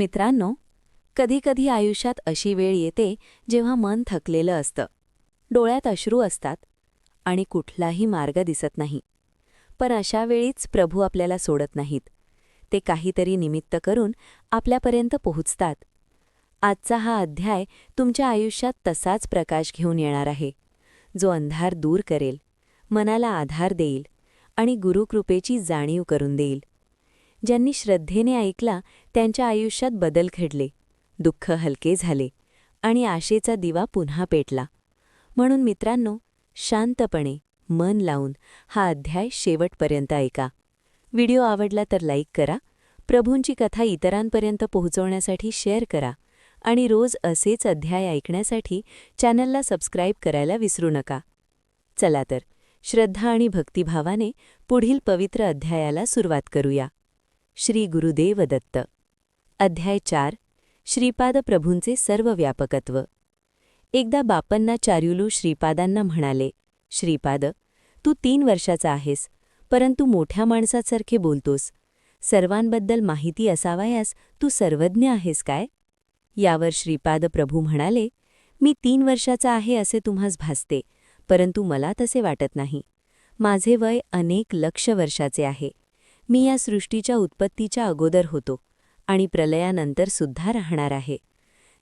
मित्रांनो कधीकधी आयुष्यात अशी वेळ येते जेव्हा मन थकलेलं असतं. डोळ्यात अश्रू असतात आणि कुठलाही मार्ग दिसत नाही. पण अशा वेळीच प्रभू आपल्याला सोडत नाहीत. ते काहीतरी निमित्त करून आपल्यापर्यंत पोहोचतात. आजचा हा अध्याय तुमच्या आयुष्यात तसाच प्रकाश घेऊन येणार आहे. जो अंधार दूर करेल मनाला आधार देईल आणि गुरुकृपेची जाणीव करून देईल. ज्यांनी श्रद्धेने ऐकला त्यांच्या आयुष्यात बदल घडले. दुःख हलके झाले आणि आशेचा दिवा पुन्हा पेटला. म्हणून मित्रांनो शांतपणे मन लावून हा अध्याय शेवटपर्यंत ऐका. व्हिडिओ आवडला तर लाईक करा. प्रभूंची कथा इतरांपर्यंत पोहोचवण्यासाठी शेअर करा आणि रोज असेच अध्याय ऐकण्यासाठी चॅनलला सबस्क्राईब करायला विसरू नका. चला तर श्रद्धा आणि भक्तिभावाने पुढील पवित्र अध्यायाला सुरुवात करूया. श्री गुरुदेव दत्त अध्याय चार श्रीपाद प्रभूंचे सर्व व्यापकत्व एकदा बापन्ना चार्युलू श्रीपादांना म्हणाले श्रीपाद तू तीन वर्षाचा आहेस परंतु मोठ्या माणसासारखे बोलतोस. सर्वांबद्दल माहिती असावयास तू सर्वज्ञ आहेस काय? यावर श्रीपाद प्रभू म्हणाले मी तीन वर्षाचा आहे असे तुम्हास भासते परंतु मला तसे वाटत नाही. माझे वय अनेक लक्ष वर्षाचे आहे. मी या सृष्टीच्या उत्पत्तीच्या अगोदर होतो आणि प्रलयानंतर सुद्धा राहणार आहे.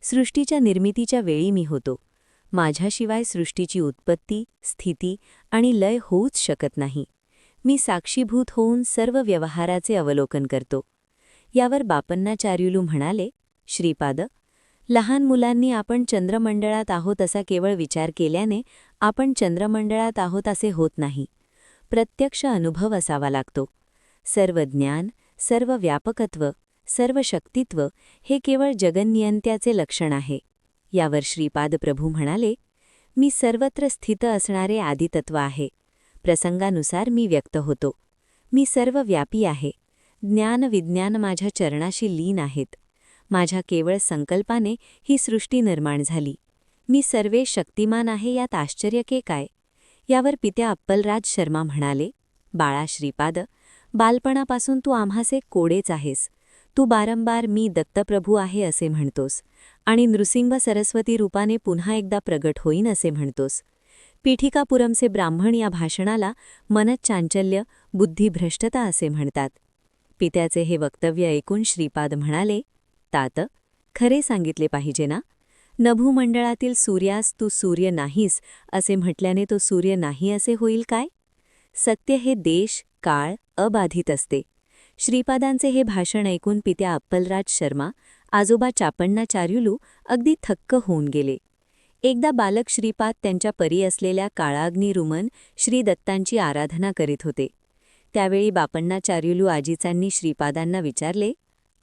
सृष्टीच्या निर्मितीच्या वेळी मी होतो. माझ्याशिवाय सृष्टीची उत्पत्ती स्थिती आणि लय होऊच शकत नाही. मी साक्षीभूत होऊन सर्व व्यवहाराचे अवलोकन करतो. यावर बापन्नाचार्युलू म्हणाले श्रीपाद लहान मुलांनी आपण चंद्रमंडळात आहोत असा केवळ विचार केल्याने आपण चंद्रमंडळात आहोत असे होत नाही. प्रत्यक्ष अनुभव असावा लागतो. सर्व ज्ञान सर्व व्यापकत्व सर्व शक्तित्व हे केवळ जगन्नियंत्याचे लक्षण आहे. यावर श्रीपाद प्रभू म्हणाले मी सर्वत्र स्थित असणारे आदितत्व आहे. प्रसंगानुसार मी व्यक्त होतो. मी सर्व व्यापी आहे. ज्ञान विज्ञान माझ्या चरणाशी लीन आहेत. माझ्या केवळ संकल्पाने ही सृष्टी निर्माण झाली. मी सर्वे शक्तिमान आहे यात आश्चर्य के काय? यावर पित्या अप्पलराज शर्मा म्हणाले बाळा श्रीपाद बालपणापासून तू आम्हासे कोडेच आहेस. तू बारंबार मी दत्तप्रभू आहे असे म्हणतोस. आणि नृसिंह सरस्वती रूपाने पुन्हा एकदा प्रगट होईन असे म्हणतोस. पीठिकापुरमचे ब्राह्मण या भाषणाला मनत चांचल्य बुद्धिभ्रष्टता असे म्हणतात. पित्याचे हे वक्तव्य ऐकून श्रीपाद म्हणाले तात खरे सांगितले पाहिजे ना? नभूमंडळातील सूर्यास तू सूर्य नाहीस असे म्हटल्याने तो सूर्य नाही असे होईल काय? सत्य हे देश काळ अबाधित असते. श्रीपादांचे हे भाषण ऐकून पित्या अप्पलराज शर्मा आजोबा चापण्णाचार्युलू अगदी थक्क होऊन गेले. एकदा बालक श्रीपाद त्यांच्या परी असलेल्या काळाग्नी रुमन श्री दत्तांची आराधना करीत होते. त्यावेळी बापण्णाचार्युलू आजीचांनी श्रीपादांना विचारले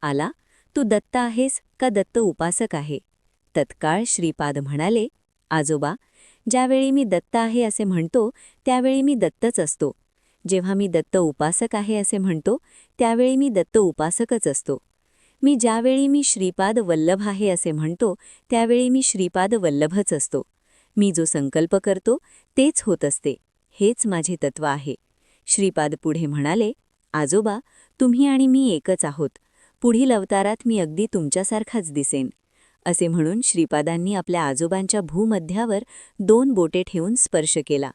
आला तू दत्त आहेस का दत्त उपासक आहे? तत्काळ श्रीपाद म्हणाले आजोबा ज्यावेळी मी दत्त आहे असे म्हणतो त्यावेळी मी दत्तच असतो. जेव्हा मी दत्त उपासक आहे असे म्हणतो त्यावेळी मी दत्त उपासकच असतो. मी ज्यावेळी मी श्रीपाद वल्लभ आहे असे म्हणतो त्यावेळी मी श्रीपाद वल्लभच असतो. मी जो संकल्प करतो तेच होत असते. हेच माझे तत्व आहे. श्रीपाद पुढे म्हणाले आजोबा तुम्ही आणि मी एकच आहोत. पुढील अवतारात मी अगदी तुमच्यासारखाच दिसेन. असे म्हणून श्रीपादांनी आपल्या आजोबांच्या भूमध्यावर दोन बोटे ठेवून स्पर्श केला.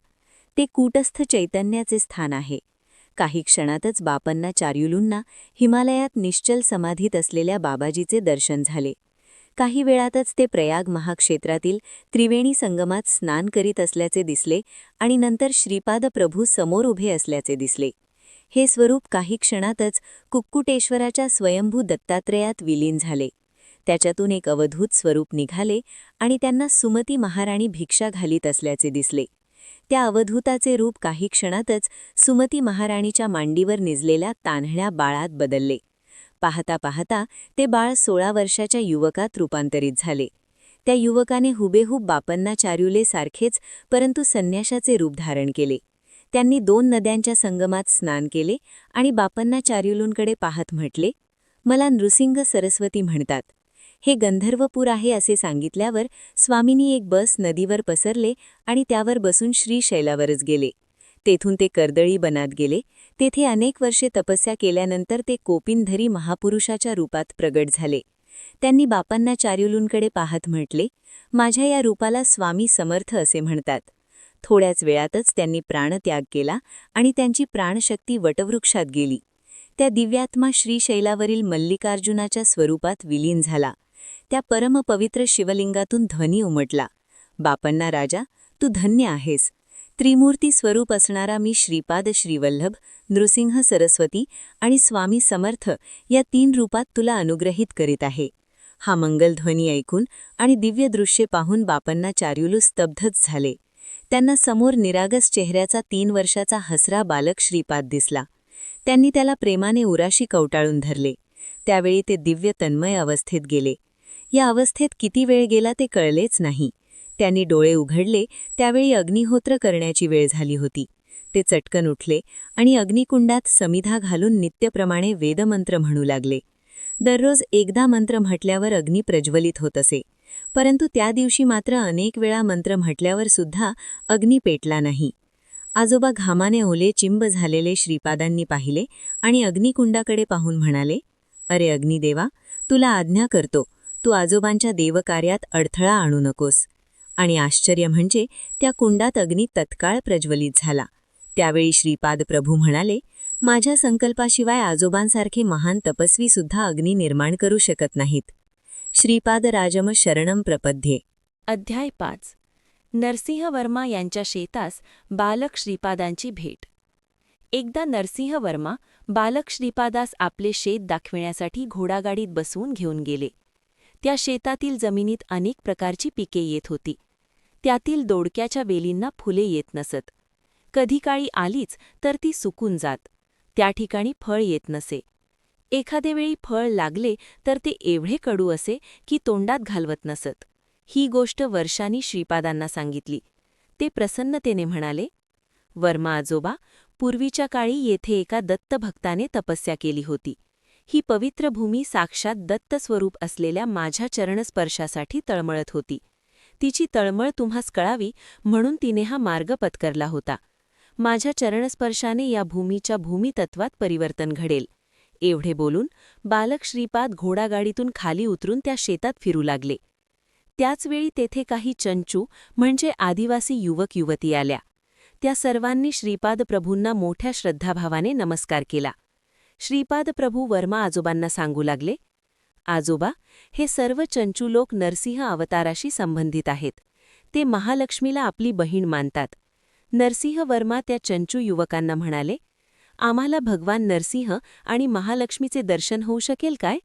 ते कूटस्थ चैतन्याचे स्थान आहे. काही क्षणातच बापांना चार्युलूंना हिमालयात निश्चल समाधीत असलेल्या बाबाजीचे दर्शन झाले. काही वेळातच ते प्रयाग महाक्षेत्रातील त्रिवेणी संगमात स्नान करीत असल्याचे दिसले आणि नंतर श्रीपाद प्रभू समोर उभे असल्याचे दिसले. हे स्वरूप काही क्षणातच कुक्कुटेश्वराच्या स्वयंभू दत्तात्रयात विलीन झाले. त्याच्यातून एक अवधूत स्वरूप निघाले आणि त्यांना सुमती महाराणी भिक्षा घालीत असल्याचे दिसले. त्या अवधूताचे रूप काही क्षणातच सुमती महाराणीच्या मांडीवर निजलेल्या तान्हण्या बाळात बदलले. पाहता पाहता ते बाळ सोळा वर्षाच्या युवकात रूपांतरित झाले. त्या युवकाने हुबेहूब बापन्ना चार्युले सारखेच परंतु संन्याशाचे रूप धारण केले. त्यांनी दोन नद्यांच्या संगमात स्नान केले आणि बापन्ना चार्युलूंकडे पाहत म्हटले मला नृसिंग सरस्वती म्हणतात. हे गंधर्वपूर आहे असे सांगितल्यावर स्वामीनी एक बस नदीवर पसरले आणि त्यावर बसून श्रीशैलावरच गेले. तेथून ते कर्दळी बनात गेले. तेथे अनेक वर्षे तपस्या केल्यानंतर ते कोपिनधरी महापुरुषाच्या रूपात प्रगट झाले. त्यांनी बापांना चार्युलूंकडे पाहत म्हटले माझ्या या रूपाला स्वामी समर्थ असे म्हणतात. थोड्याच वेळातच त्यांनी प्राणत्याग केला आणि त्यांची प्राणशक्ती वटवृक्षात गेली. त्या दिव्यात्मा श्रीशैलावरील मल्लिकार्जुनाच्या स्वरूपात विलीन झाला. त्या परमपवित्र शिवलिंगातून ध्वनी उमटला. बापन्ना राजा तू धन्य आहेस. त्रिमूर्ती स्वरूप असणारा मी श्रीपाद श्रीवल्लभ नृसिंह सरस्वती आणि स्वामी समर्थ या तीन रूपात तुला अनुग्रहित करीत आहे. हा मंगलध्वनी ऐकून आणि दिव्य दृश्ये पाहून बापन्ना चार्युलू स्तब्धच झाले. त्यांना समोर निरागस चेहऱ्याचा तीन वर्षाचा हसरा बालक श्रीपाद दिसला. त्यांनी त्याला प्रेमाने उराशी कवटाळून धरले. त्यावेळी ते दिव्य तन्मय अवस्थेत गेले. या अवस्थेत किती वेळ गेला ते कळलेच नाही. त्यांनी डोळे उघडले त्यावेळी अग्निहोत्र करण्याची वेळ झाली होती. ते चटकन उठले आणि अग्निकुंडात समिधा घालून नित्यप्रमाणे वेदमंत्र म्हणू लागले. दररोज एकदा मंत्र म्हटल्यावर अग्नी प्रज्वलित होत असे. परंतु त्या दिवशी मात्र अनेक वेळा मंत्र म्हटल्यावर सुद्धा अग्नी पेटला नाही. आजोबा घामाने ओले चिंब झालेले श्रीपादांनी पाहिले आणि अग्निकुंडाकडे पाहून म्हणाले अरे अग्निदेवा तुला आज्ञा करतो. तू आजोबांच्या देवकार्यात अडथळा आणू नकोस. आणि आश्चर्य म्हणजे त्या कुंडात अग्नी तत्काळ प्रज्वलित झाला. त्यावेळी श्रीपाद प्रभू म्हणाले माझ्या संकल्पाशिवाय आजोबांसारखे महान तपस्वी सुद्धा अग्नी निर्माण करू शकत नाहीत. श्रीपाद राजम शरणम प्रपद्ये. अध्याय पाच. नरसिंह वर्मा यांच्या शेतास बालक श्रीपादांची भेट. एकदा नरसिंह वर्मा बालक श्रीपादास आपले शेत दाखविण्यासाठी घोडागाडीत बसवून घेऊन गेले. त्या शेतातील जमिनीत अनेक प्रकारची पिके येत होती. त्यातील दोडक्याच्या वेलींना फुले येत नसत. कधी काळी आलीच तर ती सुकून जात. त्या ठिकाणी फळ येत नसे. एखादे वेळी फळ लागले तर ते एवढे कडू असे की तोंडात घालवत नसत. ही गोष्ट वर्षांनी श्रीपादांना सांगितली. ते प्रसन्नतेने म्हणाले वर्मा आजोबा पूर्वीच्या काळी येथे एका दत्तभक्ताने तपस्या केली होती. ही पवित्र भूमी साक्षात दत्त स्वरूप असलेल्या माझ्या चरणस्पर्शासाठी तळमळत होती. तिची तळमळ तुम्हास कळावी म्हणून तिने हा मार्ग पत्करला होता. माझ्या चरणस्पर्शाने या भूमीच्या भूमितत्वात परिवर्तन घडेल. एवढे बोलून बालक श्रीपाद घोडागाडीतून खाली उतरून त्या शेतात फिरू लागले. त्याचवेळी तेथे काही चंचू म्हणजे आदिवासी युवक युवती आल्या. त्या सर्वांनी श्रीपाद प्रभूंना मोठ्या श्रद्धाभावाने नमस्कार केला. श्रीपाद प्रभू वर्मा आजोबांना सांगू लागले आजोबा हे सर्व चंचू लोक नरसिंह अवताराशी संबंधित आहेत. ते महालक्ष्मीला आपली बहीण मानतात. नरसिंह वर्मा त्या चंचू युवकांना म्हणाले आम्हाला भगवान नरसिंह आणि महालक्ष्मीचे दर्शन होऊ शकेल काय?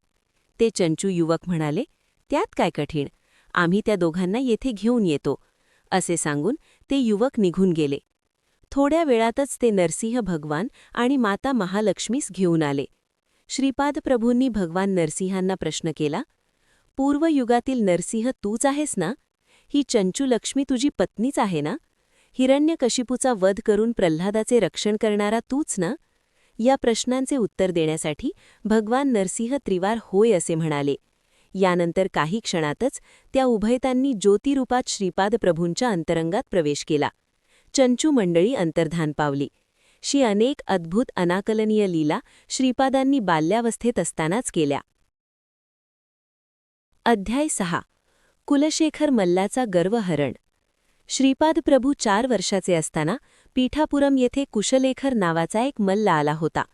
ते चंचू युवक म्हणाले त्यात काय कठीण? आम्ही त्या दोघांना येथे घेऊन येतो. असे सांगून ते युवक निघून गेले. थोड्या वेळातच ते नरसिंह भगवान आणि माता महालक्ष्मीस घेऊन आले. श्रीपाद प्रभूंनी भगवान नरसिंहांना प्रश्न केला पूर्वयुगातील नरसिंह तूच आहेस ना? ही चंचूलक्ष्मी तुझी पत्नीच आहे ना? हिरण्यकशिपूचा वध करून प्रल्हादाचे रक्षण करणारा तूच ना? या प्रश्नांचे उत्तर देण्यासाठी भगवान नरसिंह त्रिवार होय असे म्हणाले. यानंतर काही क्षणातच त्या उभयतांनी ज्योतिरूपात श्रीपाद प्रभूंच्या अंतरंगात प्रवेश केला. चंचू मंडळी अंतर्धान पावली. शी अनेक अद्भुत अनाकलनीय लीला श्रीपादांनी बाल्यावस्थेत असतानाच केल्या. अध्याय सहा. कुलशेखर मल्लाचा गर्वहरण. श्रीपाद प्रभू चार वर्षाचे असताना पीठापुरम येथे कुशलेखर नावाचा एक मल्ल आला होता.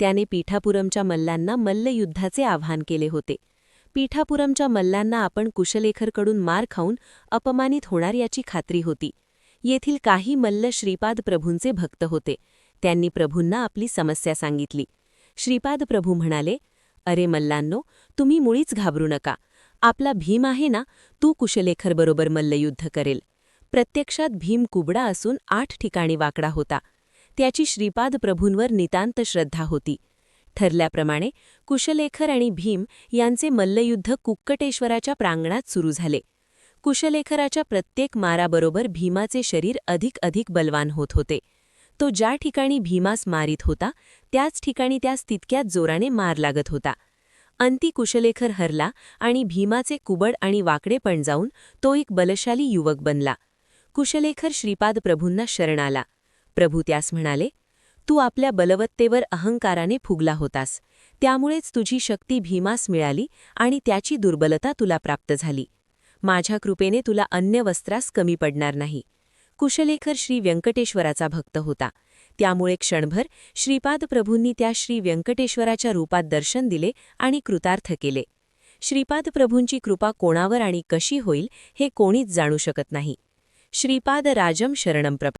त्याने पीठापुरमच्या मल्लांना मल्लयुद्धाचे आव्हान केले होते. पीठापुरमच्या मल्लांना आपण कुशलेखरकडून मार खाऊन अपमानित होणार याची खात्री होती. येथील काही मल्ल श्रीपाद प्रभूंचे भक्त होते. त्यांनी प्रभूंना आपली समस्या सांगितली. श्रीपाद प्रभू म्हणाले अरे मल्लांनो तुम्ही मुळीच घाबरू नका. आपला भीम आहे ना तू कुशलेखरबरोबर मल्लयुद्ध करेल. प्रत्यक्षात भीम कुबडा असून आठ ठिकाणी वाकडा होता. त्याची श्रीपाद प्रभूंवर नितांत श्रद्धा होती. ठरल्याप्रमाणे कुशलेखर आणि भीम यांचे मल्लयुद्ध कुक्कटेश्वराच्या प्रांगणात सुरू झाले. कुशलेखराच्या प्रत्येक माराबरोबर भीमाचे शरीर अधिक अधिक बलवान होत होते. तो ज्या ठिकाणी भीमास मारित होता त्याच ठिकाणी त्यास तितक्याच जोराने मार लागत होता. अंती कुशलेखर हरला आणि भीमाचे कुबड आणि वाकडेपण जाऊन तो एक बलशाली युवक बनला. कुशलेखर श्रीपाद प्रभूंना शरण आला. प्रभू त्यास म्हणाले तू आपल्या बलवत्तेवर अहंकाराने फुगला होतास. त्यामुळेच तुझी शक्ती भीमास मिळाली आणि त्याची दुर्बलता तुला प्राप्त झाली. माझ्या कृपेने तुला अन्य वस्त्रास कमी पडणार नाही. कुशलेखर श्री व्यंकटेश्वराचा भक्त होता. त्यामुळे क्षणभर श्रीपाद प्रभूंनी त्या श्री व्यंकटेश्वराच्या रूपात दर्शन दिले आणि कृतार्थ केले. श्रीपाद प्रभूंची कृपा कोणावर आणि कशी होईल हे कोणीच जाणू शकत नाही. श्रीपाद राजम शरणम